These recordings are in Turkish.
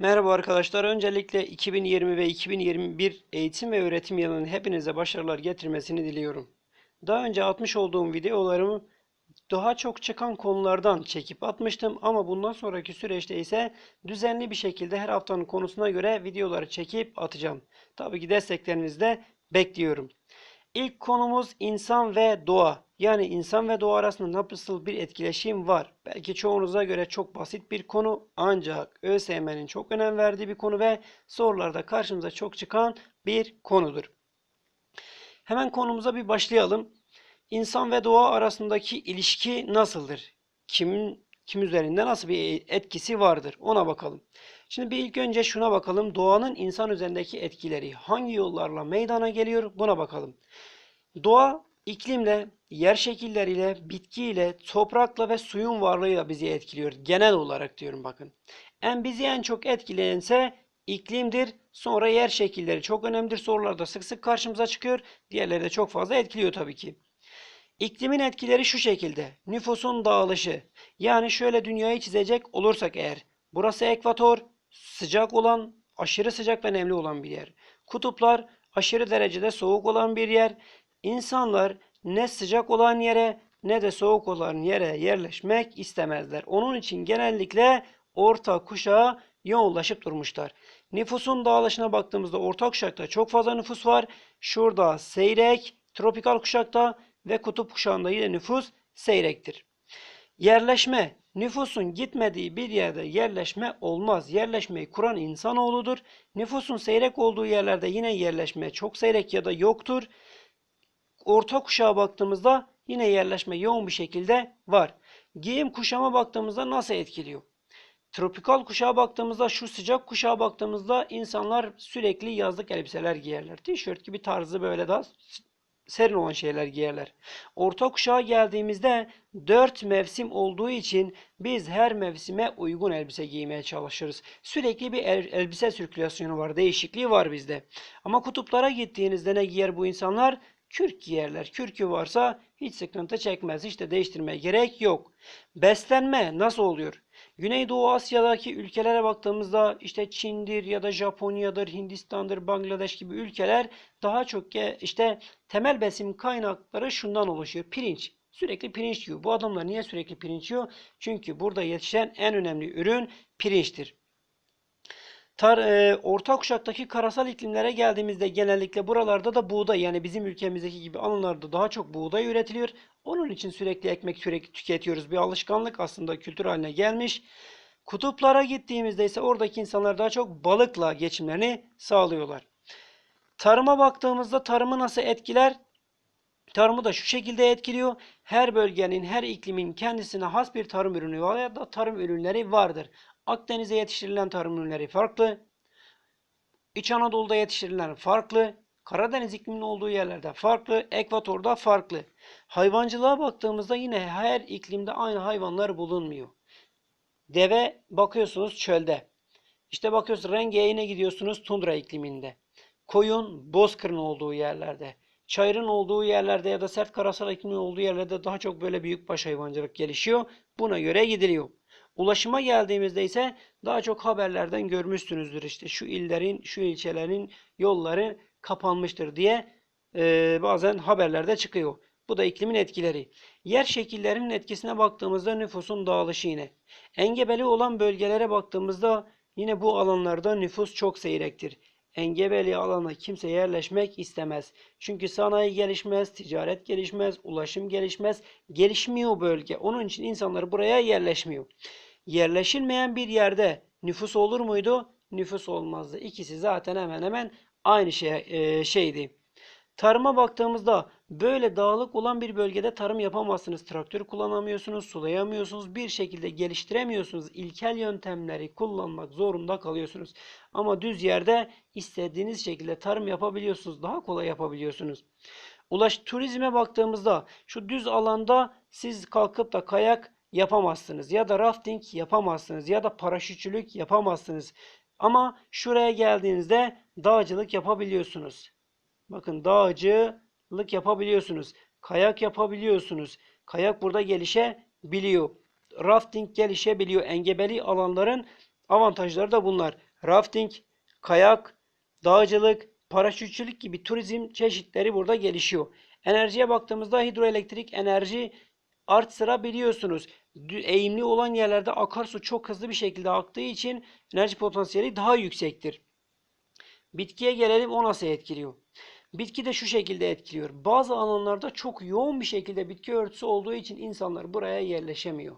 Merhaba arkadaşlar. Öncelikle 2020 ve 2021 eğitim ve öğretim yılının hepinize başarılar getirmesini diliyorum. Daha önce atmış olduğum videolarımı daha çok çıkan konulardan çekip atmıştım ama bundan sonraki süreçte ise düzenli bir şekilde her haftanın konusuna göre videoları çekip atacağım. Tabii ki desteklerinizi de bekliyorum. İlk konumuz insan ve doğa. Yani insan ve doğa arasında nasıl bir etkileşim var? Belki çoğunuza göre çok basit bir konu ancak ÖSYM'nin çok önem verdiği bir konu ve sorularda karşımıza çok çıkan bir konudur. Hemen konumuza bir başlayalım. İnsan ve doğa arasındaki ilişki nasıldır? Kimin kim üzerinde nasıl bir etkisi vardır? Ona bakalım. Şimdi bir ilk önce şuna bakalım. Doğanın insan üzerindeki etkileri hangi yollarla meydana geliyor? Buna bakalım. Doğa iklimle, yer şekilleriyle, bitkiyle, toprakla ve suyun varlığıyla bizi etkiliyor. Genel olarak diyorum bakın. En bizi en çok etkileyense iklimdir. Sonra yer şekilleri çok önemlidir. Sorularda sık sık karşımıza çıkıyor. Diğerleri de çok fazla etkiliyor tabii ki. İklimin etkileri şu şekilde. Nüfusun dağılışı. Yani şöyle dünyayı çizecek olursak eğer. Burası ekvator, sıcak olan, aşırı sıcak ve nemli olan bir yer. Kutuplar aşırı derecede soğuk olan bir yer. İnsanlar ne sıcak olan yere ne de soğuk olan yere yerleşmek istemezler. Onun için genellikle orta kuşağa yoğunlaşıp durmuşlar. Nüfusun dağılışına baktığımızda orta kuşakta çok fazla nüfus var. Şurada seyrek, tropikal kuşakta ve kutup kuşağında yine nüfus seyrektir. Yerleşme, nüfusun gitmediği bir yerde yerleşme olmaz. Yerleşmeyi kuran insanoğludur. Nüfusun seyrek olduğu yerlerde yine yerleşme çok seyrek ya da yoktur. Orta kuşağa baktığımızda yine yerleşme yoğun bir şekilde var. Giyim kuşama baktığımızda nasıl etkiliyor? Tropikal kuşağa baktığımızda şu sıcak kuşağa baktığımızda insanlar sürekli yazlık elbiseler giyerler. Tişört gibi tarzı böyle daha serin olan şeyler giyerler. Orta kuşağa geldiğimizde dört mevsim olduğu için biz her mevsime uygun elbise giymeye çalışırız. Sürekli bir el- elbise sirkülasyonu var, değişikliği var bizde. Ama kutuplara gittiğinizde ne giyer bu insanlar? Kürk giyerler. Kürkü varsa hiç sıkıntı çekmez. Hiç de değiştirmeye gerek yok. Beslenme nasıl oluyor? Güneydoğu Asya'daki ülkelere baktığımızda işte Çin'dir ya da Japonya'dır, Hindistan'dır, Bangladeş gibi ülkeler daha çok işte temel besin kaynakları şundan oluşuyor. Pirinç. Sürekli pirinç yiyor. Bu adamlar niye sürekli pirinç yiyor? Çünkü burada yetişen en önemli ürün pirinçtir. Tar e, orta kuşaktaki karasal iklimlere geldiğimizde genellikle buralarda da buğday yani bizim ülkemizdeki gibi alanlarda daha çok buğday üretiliyor. Onun için sürekli ekmek sürekli tüketiyoruz. Bir alışkanlık aslında kültür haline gelmiş. Kutuplara gittiğimizde ise oradaki insanlar daha çok balıkla geçimlerini sağlıyorlar. Tarıma baktığımızda tarımı nasıl etkiler? Tarımı da şu şekilde etkiliyor. Her bölgenin, her iklimin kendisine has bir tarım ürünü var ya da tarım ürünleri vardır. Akdeniz'de yetiştirilen tarım ürünleri farklı. İç Anadolu'da yetiştirilen farklı. Karadeniz ikliminin olduğu yerlerde farklı. Ekvator'da farklı. Hayvancılığa baktığımızda yine her iklimde aynı hayvanlar bulunmuyor. Deve bakıyorsunuz çölde. İşte bakıyorsunuz Rengeye'ne gidiyorsunuz tundra ikliminde. Koyun bozkırın olduğu yerlerde. Çayırın olduğu yerlerde ya da sert karasal iklimin olduğu yerlerde daha çok böyle büyükbaş hayvancılık gelişiyor. Buna göre gidiliyor. Ulaşıma geldiğimizde ise daha çok haberlerden görmüşsünüzdür işte şu illerin, şu ilçelerin yolları kapanmıştır diye e, bazen haberlerde çıkıyor. Bu da iklimin etkileri. Yer şekillerinin etkisine baktığımızda nüfusun dağılışı yine. Engebeli olan bölgelere baktığımızda yine bu alanlarda nüfus çok seyrektir. Engebeli alana kimse yerleşmek istemez. Çünkü sanayi gelişmez, ticaret gelişmez, ulaşım gelişmez. Gelişmiyor bölge. Onun için insanlar buraya yerleşmiyor. Yerleşilmeyen bir yerde nüfus olur muydu? Nüfus olmazdı. İkisi zaten hemen hemen aynı şey, e, şeydi. Tarıma baktığımızda böyle dağlık olan bir bölgede tarım yapamazsınız. Traktör kullanamıyorsunuz, sulayamıyorsunuz, bir şekilde geliştiremiyorsunuz. İlkel yöntemleri kullanmak zorunda kalıyorsunuz. Ama düz yerde istediğiniz şekilde tarım yapabiliyorsunuz. Daha kolay yapabiliyorsunuz. Ulaş turizme baktığımızda şu düz alanda siz kalkıp da kayak yapamazsınız ya da rafting yapamazsınız ya da paraşütçülük yapamazsınız. Ama şuraya geldiğinizde dağcılık yapabiliyorsunuz. Bakın dağcılık yapabiliyorsunuz. Kayak yapabiliyorsunuz. Kayak burada gelişebiliyor. Rafting gelişebiliyor. Engebeli alanların avantajları da bunlar. rafting, kayak, dağcılık, paraşütçülük gibi turizm çeşitleri burada gelişiyor. Enerjiye baktığımızda hidroelektrik enerji art sıra biliyorsunuz. Eğimli olan yerlerde akarsu çok hızlı bir şekilde aktığı için enerji potansiyeli daha yüksektir. Bitkiye gelelim o nasıl etkiliyor? Bitki de şu şekilde etkiliyor. Bazı alanlarda çok yoğun bir şekilde bitki örtüsü olduğu için insanlar buraya yerleşemiyor.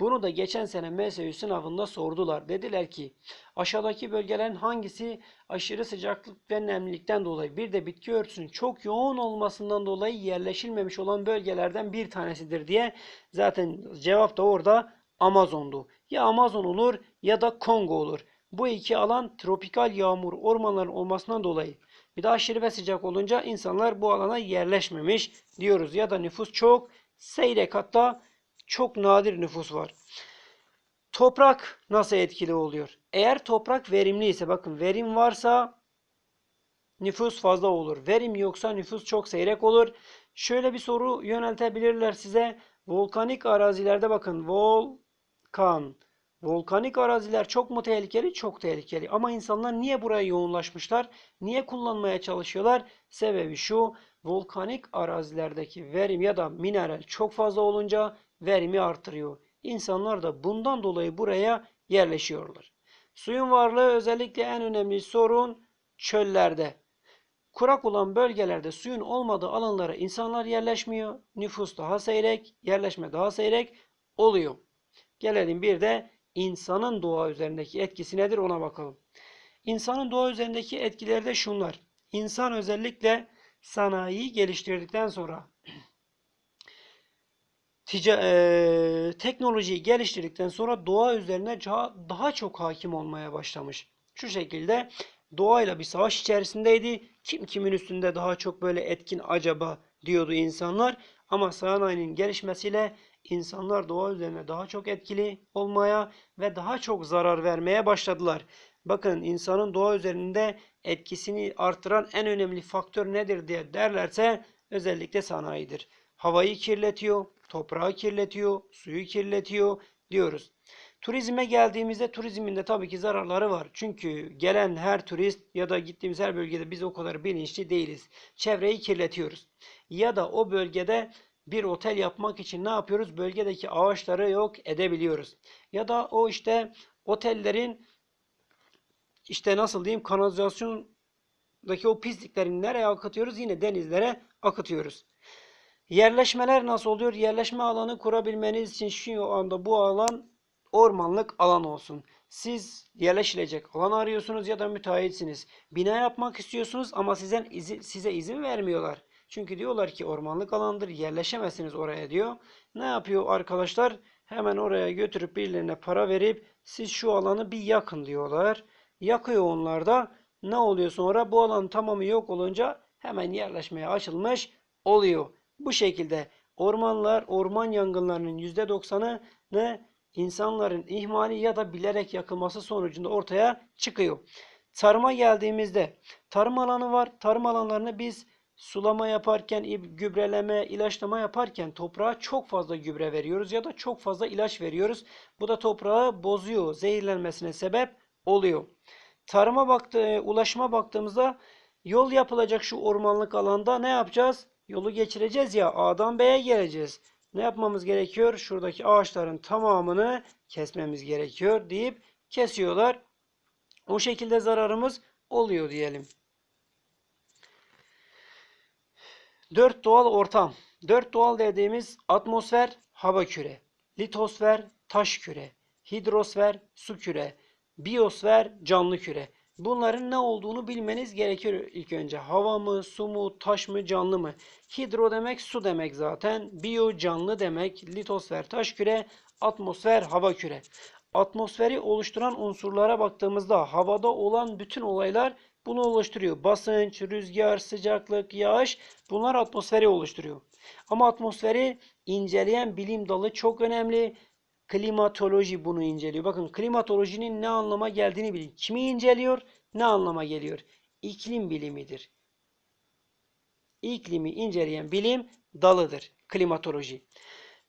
Bunu da geçen sene MSÜ sınavında sordular. Dediler ki aşağıdaki bölgelerin hangisi aşırı sıcaklık ve nemlilikten dolayı bir de bitki örtüsünün çok yoğun olmasından dolayı yerleşilmemiş olan bölgelerden bir tanesidir diye zaten cevap da orada Amazon'du. Ya Amazon olur ya da Kongo olur. Bu iki alan tropikal yağmur ormanların olmasından dolayı bir de aşırı ve sıcak olunca insanlar bu alana yerleşmemiş diyoruz. Ya da nüfus çok seyrek hatta çok nadir nüfus var. Toprak nasıl etkili oluyor? Eğer toprak verimli ise bakın verim varsa nüfus fazla olur. Verim yoksa nüfus çok seyrek olur. Şöyle bir soru yöneltebilirler size. Volkanik arazilerde bakın volkan. Volkanik araziler çok mu tehlikeli? Çok tehlikeli. Ama insanlar niye buraya yoğunlaşmışlar? Niye kullanmaya çalışıyorlar? Sebebi şu. Volkanik arazilerdeki verim ya da mineral çok fazla olunca verimi artırıyor. İnsanlar da bundan dolayı buraya yerleşiyorlar. Suyun varlığı özellikle en önemli sorun çöllerde. Kurak olan bölgelerde suyun olmadığı alanlara insanlar yerleşmiyor. Nüfus daha seyrek, yerleşme daha seyrek oluyor. Gelelim bir de insanın doğa üzerindeki etkisi nedir ona bakalım. İnsanın doğa üzerindeki etkileri de şunlar. İnsan özellikle sanayiyi geliştirdikten sonra tica- eee, teknolojiyi geliştirdikten sonra doğa üzerine daha çok hakim olmaya başlamış. Şu şekilde doğayla bir savaş içerisindeydi. Kim kimin üstünde daha çok böyle etkin acaba diyordu insanlar. Ama sanayinin gelişmesiyle insanlar doğa üzerine daha çok etkili olmaya ve daha çok zarar vermeye başladılar. Bakın insanın doğa üzerinde etkisini artıran en önemli faktör nedir diye derlerse özellikle sanayidir. Havayı kirletiyor, toprağı kirletiyor, suyu kirletiyor diyoruz. Turizme geldiğimizde turizmin de tabii ki zararları var. Çünkü gelen her turist ya da gittiğimiz her bölgede biz o kadar bilinçli değiliz. Çevreyi kirletiyoruz. Ya da o bölgede bir otel yapmak için ne yapıyoruz? Bölgedeki ağaçları yok edebiliyoruz. Ya da o işte otellerin işte nasıl diyeyim kanalizasyondaki o pislikleri nereye akıtıyoruz? Yine denizlere akıtıyoruz. Yerleşmeler nasıl oluyor? Yerleşme alanı kurabilmeniz için şu anda bu alan ormanlık alan olsun. Siz yerleşilecek alan arıyorsunuz ya da müteahhitsiniz. Bina yapmak istiyorsunuz ama sizden izi- size izin vermiyorlar. Çünkü diyorlar ki ormanlık alandır yerleşemezsiniz oraya diyor. Ne yapıyor arkadaşlar? Hemen oraya götürüp birilerine para verip siz şu alanı bir yakın diyorlar. Yakıyor onlar da. Ne oluyor sonra? Bu alanın tamamı yok olunca hemen yerleşmeye açılmış oluyor. Bu şekilde ormanlar, orman yangınlarının %90'ı ne insanların ihmali ya da bilerek yakılması sonucunda ortaya çıkıyor. Tarıma geldiğimizde tarım alanı var. Tarım alanlarını biz sulama yaparken, gübreleme, ilaçlama yaparken toprağa çok fazla gübre veriyoruz ya da çok fazla ilaç veriyoruz. Bu da toprağı bozuyor, zehirlenmesine sebep oluyor. Tarıma baktı, ulaşıma baktığımızda yol yapılacak şu ormanlık alanda ne yapacağız? Yolu geçireceğiz ya A'dan B'ye geleceğiz. Ne yapmamız gerekiyor? Şuradaki ağaçların tamamını kesmemiz gerekiyor deyip kesiyorlar. O şekilde zararımız oluyor diyelim. Dört doğal ortam. Dört doğal dediğimiz atmosfer, hava küre, litosfer, taş küre, hidrosfer, su küre, biyosfer, canlı küre. Bunların ne olduğunu bilmeniz gerekiyor ilk önce. Hava mı, su mu, taş mı, canlı mı? Hidro demek su demek zaten. Biyo canlı demek. Litosfer taş küre, atmosfer hava küre. Atmosferi oluşturan unsurlara baktığımızda havada olan bütün olaylar bunu oluşturuyor. Basınç, rüzgar, sıcaklık, yağış bunlar atmosferi oluşturuyor. Ama atmosferi inceleyen bilim dalı çok önemli. Klimatoloji bunu inceliyor. Bakın klimatolojinin ne anlama geldiğini bilin. Kimi inceliyor? Ne anlama geliyor? İklim bilimidir. İklimi inceleyen bilim dalıdır. Klimatoloji.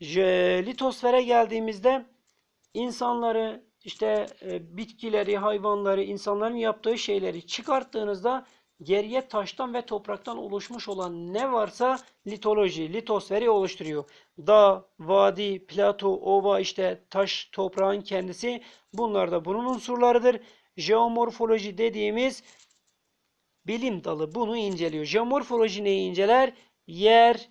Je- Litosfere geldiğimizde insanları, işte e, bitkileri, hayvanları, insanların yaptığı şeyleri çıkarttığınızda geriye taştan ve topraktan oluşmuş olan ne varsa litoloji, litosferi oluşturuyor. Dağ, vadi, plato, ova işte taş, toprağın kendisi bunlar da bunun unsurlarıdır. Jeomorfoloji dediğimiz bilim dalı bunu inceliyor. Jeomorfoloji neyi inceler? Yer,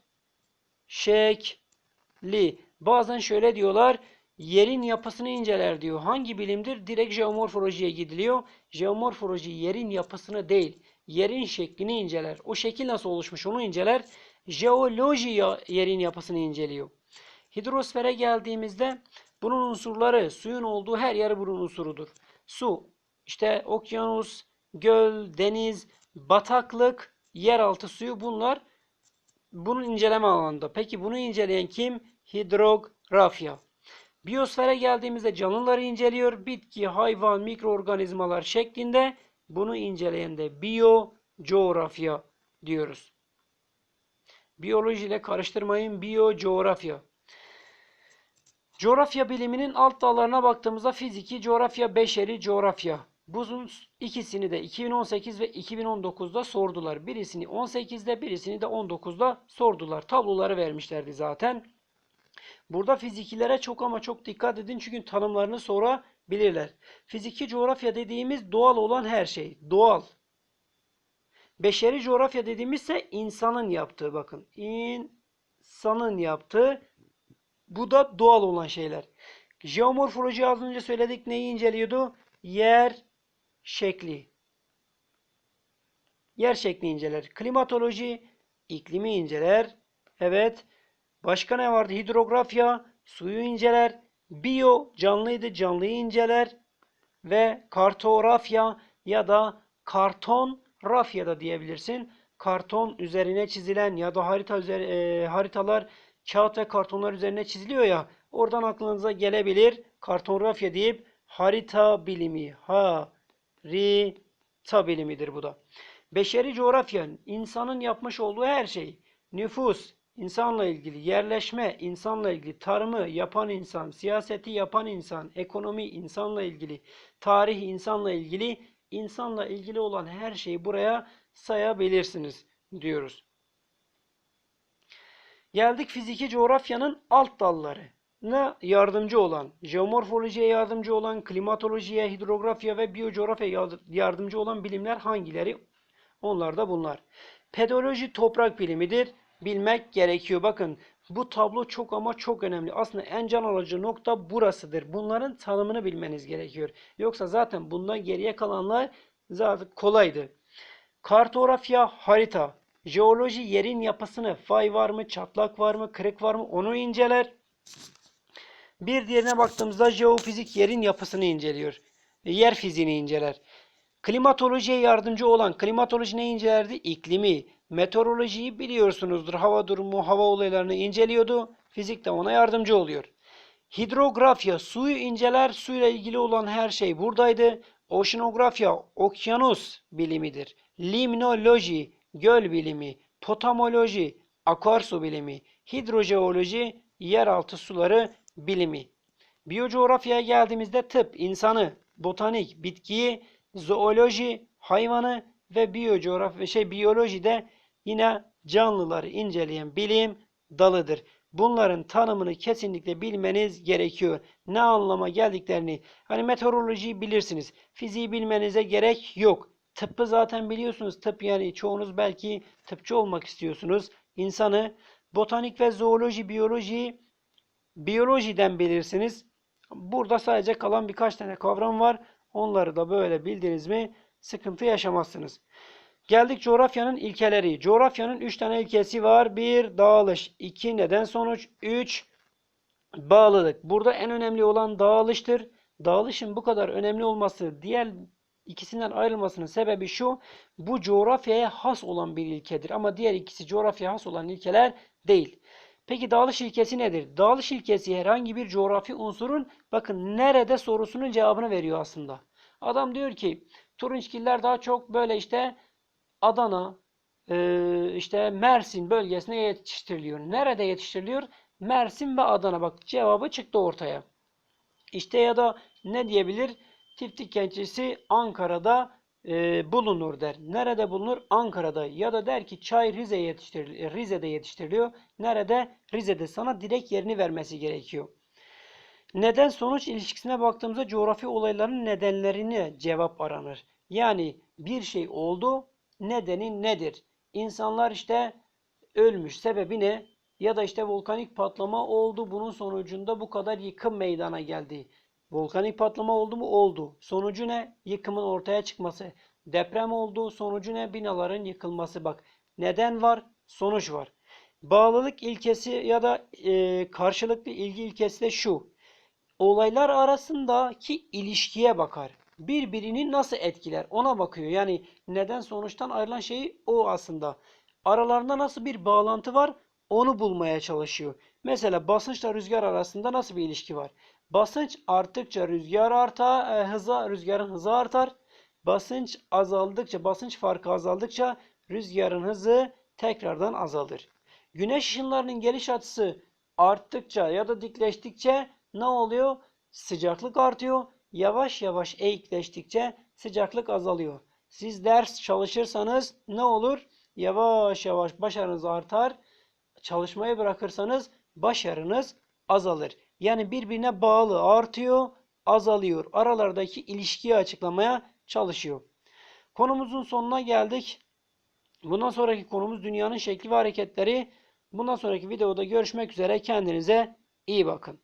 şekli. Bazen şöyle diyorlar. Yerin yapısını inceler diyor. Hangi bilimdir? Direkt jeomorfolojiye gidiliyor. Jeomorfoloji yerin yapısını değil, yerin şeklini inceler. O şekil nasıl oluşmuş onu inceler. Jeoloji yerin yapısını inceliyor. Hidrosfere geldiğimizde bunun unsurları suyun olduğu her yer bunun unsurudur. Su, işte okyanus, göl, deniz, bataklık, yeraltı suyu bunlar bunun inceleme alanında. Peki bunu inceleyen kim? Hidrografya. Biyosfere geldiğimizde canlıları inceliyor. Bitki, hayvan, mikroorganizmalar şeklinde. Bunu inceleyen de biyocoğrafya diyoruz. Biyoloji ile karıştırmayın. Biyocoğrafya. Coğrafya biliminin alt dallarına baktığımızda fiziki, coğrafya, beşeri, coğrafya. Bunun ikisini de 2018 ve 2019'da sordular. Birisini 18'de birisini de 19'da sordular. Tabloları vermişlerdi zaten. Burada fizikilere çok ama çok dikkat edin çünkü tanımlarını sorabilirler. Fiziki coğrafya dediğimiz doğal olan her şey. Doğal. Beşeri coğrafya dediğimiz ise insanın yaptığı bakın. İnsanın yaptığı bu da doğal olan şeyler. Jeomorfoloji az önce söyledik neyi inceliyordu? Yer şekli. Yer şekli inceler. Klimatoloji iklimi inceler. Evet. Başka ne vardı? Hidrografya suyu inceler. Biyo canlıydı canlıyı inceler. Ve kartografya ya da kartonrafya da diyebilirsin. Karton üzerine çizilen ya da harita üzeri, e, haritalar kağıt ve kartonlar üzerine çiziliyor ya. Oradan aklınıza gelebilir. Kartonrafya deyip harita bilimi. Harita bilimidir bu da. Beşeri coğrafya insanın yapmış olduğu her şey. Nüfus, insanla ilgili, yerleşme, insanla ilgili, tarımı yapan insan, siyaseti yapan insan, ekonomi insanla ilgili, tarih insanla ilgili, insanla ilgili olan her şeyi buraya sayabilirsiniz diyoruz. Geldik fiziki coğrafyanın alt dallarına yardımcı olan, jeomorfolojiye yardımcı olan, klimatolojiye, hidrografya ve biyocoğrafya yardımcı olan bilimler hangileri? Onlar da bunlar. Pedoloji toprak bilimidir. Bilmek gerekiyor. Bakın bu tablo çok ama çok önemli. Aslında en can alıcı nokta burasıdır. Bunların tanımını bilmeniz gerekiyor. Yoksa zaten bundan geriye kalanlar zaten kolaydı. Kartografya harita. Jeoloji yerin yapısını, fay var mı, çatlak var mı, kırık var mı onu inceler. Bir diğerine baktığımızda jeofizik yerin yapısını inceliyor. Yer fiziğini inceler. Klimatolojiye yardımcı olan, klimatoloji ne incelerdi? İklimi, meteorolojiyi biliyorsunuzdur. Hava durumu, hava olaylarını inceliyordu. Fizik de ona yardımcı oluyor. Hidrografya suyu inceler, suyla ilgili olan her şey buradaydı. Oşinografya okyanus bilimidir. Limnoloji göl bilimi, potamoloji akarsu bilimi, hidrojeoloji yeraltı suları bilimi. Biyocoğrafyaya geldiğimizde tıp insanı, botanik bitkiyi, zooloji hayvanı ve biyocoğrafya şey biyoloji de yine canlıları inceleyen bilim dalıdır. Bunların tanımını kesinlikle bilmeniz gerekiyor. Ne anlama geldiklerini. Hani meteorolojiyi bilirsiniz. Fiziği bilmenize gerek yok. Tıbbı zaten biliyorsunuz. Tıp yani çoğunuz belki tıpçı olmak istiyorsunuz. İnsanı botanik ve zooloji, biyoloji biyolojiden bilirsiniz. Burada sadece kalan birkaç tane kavram var. Onları da böyle bildiniz mi sıkıntı yaşamazsınız. Geldik coğrafyanın ilkeleri. Coğrafyanın 3 tane ilkesi var. 1 dağılış, 2 neden sonuç, 3 bağlılık. Burada en önemli olan dağılıştır. Dağılışın bu kadar önemli olması diğer ikisinden ayrılmasının sebebi şu. Bu coğrafyaya has olan bir ilkedir. Ama diğer ikisi coğrafyaya has olan ilkeler değil. Peki dağılış ilkesi nedir? Dağılış ilkesi herhangi bir coğrafi unsurun bakın nerede sorusunun cevabını veriyor aslında. Adam diyor ki Turunçgiller daha çok böyle işte Adana, e, işte Mersin bölgesine yetiştiriliyor. Nerede yetiştiriliyor? Mersin ve Adana. Bak cevabı çıktı ortaya. İşte ya da ne diyebilir? Tiftik kentçisi Ankara'da e, bulunur der. Nerede bulunur? Ankara'da. Ya da der ki çay Rize yetiştiriliyor, Rize'de yetiştiriliyor. Nerede? Rize'de. Sana direkt yerini vermesi gerekiyor. Neden sonuç ilişkisine baktığımızda coğrafi olayların nedenlerini cevap aranır. Yani bir şey oldu, nedeni nedir? İnsanlar işte ölmüş, sebebi ne? Ya da işte volkanik patlama oldu, bunun sonucunda bu kadar yıkım meydana geldi. Volkanik patlama oldu mu? Oldu. Sonucu ne? Yıkımın ortaya çıkması. Deprem oldu, sonucu ne? Binaların yıkılması. Bak, neden var? Sonuç var. Bağlılık ilkesi ya da e, karşılıklı ilgi ilkesi de şu olaylar arasındaki ilişkiye bakar. Birbirini nasıl etkiler ona bakıyor. Yani neden sonuçtan ayrılan şeyi o aslında. Aralarında nasıl bir bağlantı var onu bulmaya çalışıyor. Mesela basınçla rüzgar arasında nasıl bir ilişki var? Basınç arttıkça rüzgar artar, e, hıza, rüzgarın hızı artar. Basınç azaldıkça, basınç farkı azaldıkça rüzgarın hızı tekrardan azalır. Güneş ışınlarının geliş açısı arttıkça ya da dikleştikçe ne oluyor? Sıcaklık artıyor. Yavaş yavaş eğikleştikçe sıcaklık azalıyor. Siz ders çalışırsanız ne olur? Yavaş yavaş başarınız artar. Çalışmayı bırakırsanız başarınız azalır. Yani birbirine bağlı artıyor, azalıyor. Aralardaki ilişkiyi açıklamaya çalışıyor. Konumuzun sonuna geldik. Bundan sonraki konumuz dünyanın şekli ve hareketleri. Bundan sonraki videoda görüşmek üzere. Kendinize iyi bakın.